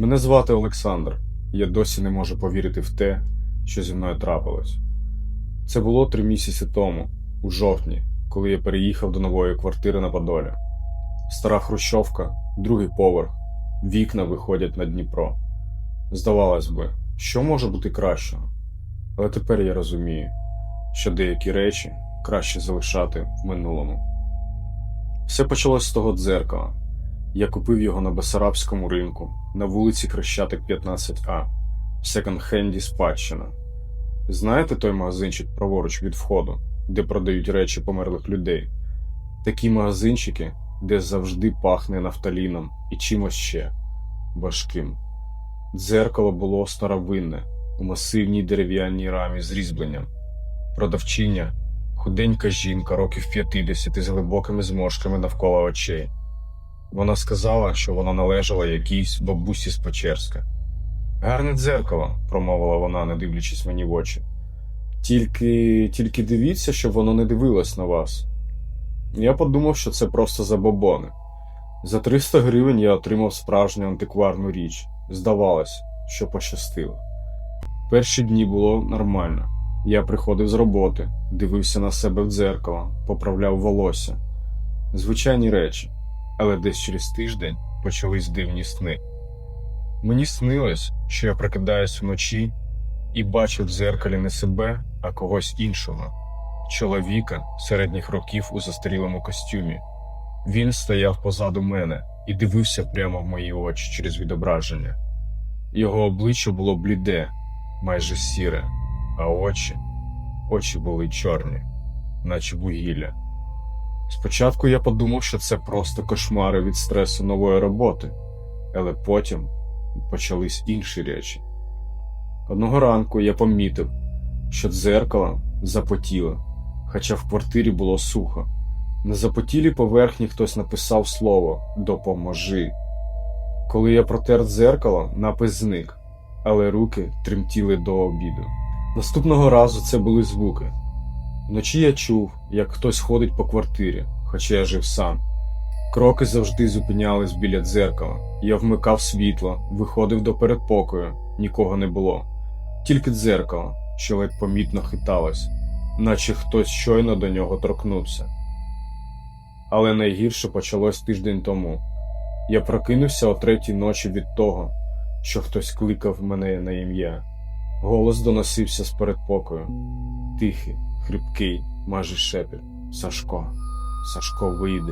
Мене звати Олександр, я досі не можу повірити в те, що зі мною трапилось. Це було три місяці тому, у жовтні, коли я переїхав до нової квартири на Подолі. Стара хрущовка, другий поверх, вікна виходять на Дніпро. Здавалось би, що може бути кращого? Але тепер я розумію, що деякі речі краще залишати в минулому. Все почалось з того дзеркала. Я купив його на Бесарабському ринку на вулиці Хрещатик 15А, в секонд-хенді спадщина. Знаєте той магазинчик праворуч від входу, де продають речі померлих людей? Такі магазинчики, де завжди пахне нафталіном і чимось ще важким. Дзеркало було старовинне, у масивній дерев'яній рамі з різьбленням. Продавчиня худенька жінка років 50 з глибокими зморшками навколо очей. Вона сказала, що вона належала якійсь бабусі з Печерська. Гарне дзеркало, промовила вона, не дивлячись мені в очі. Тільки, тільки дивіться, щоб воно не дивилось на вас. Я подумав, що це просто забобони. За 300 гривень я отримав справжню антикварну річ. Здавалось, що пощастило. Перші дні було нормально. Я приходив з роботи, дивився на себе в дзеркало, поправляв волосся. Звичайні речі, але десь через тиждень почались дивні сни. Мені снилось, що я прокидаюсь вночі і бачу в дзеркалі не себе, а когось іншого чоловіка середніх років у застарілому костюмі. Він стояв позаду мене і дивився прямо в мої очі через відображення. Його обличчя було бліде, майже сіре, а очі, очі були чорні, наче вугілля. Спочатку я подумав, що це просто кошмари від стресу нової роботи, але потім почались інші речі. Одного ранку я помітив, що дзеркало запотіло, хоча в квартирі було сухо. На запотілій поверхні хтось написав слово Допоможи. Коли я протер дзеркало, напис зник, але руки тремтіли до обіду. Наступного разу це були звуки. Вночі я чув, як хтось ходить по квартирі, хоча я жив сам. Кроки завжди зупинялись біля дзеркала. Я вмикав світло, виходив до передпокою, нікого не було. Тільки дзеркало, що ледь помітно хиталось, наче хтось щойно до нього торкнувся. Але найгірше почалось тиждень тому. Я прокинувся о третій ночі від того, що хтось кликав мене на ім'я. Голос доносився з передпокою. Тихий, хрипкий, майже шепіт. Сашко, Сашко, вийди.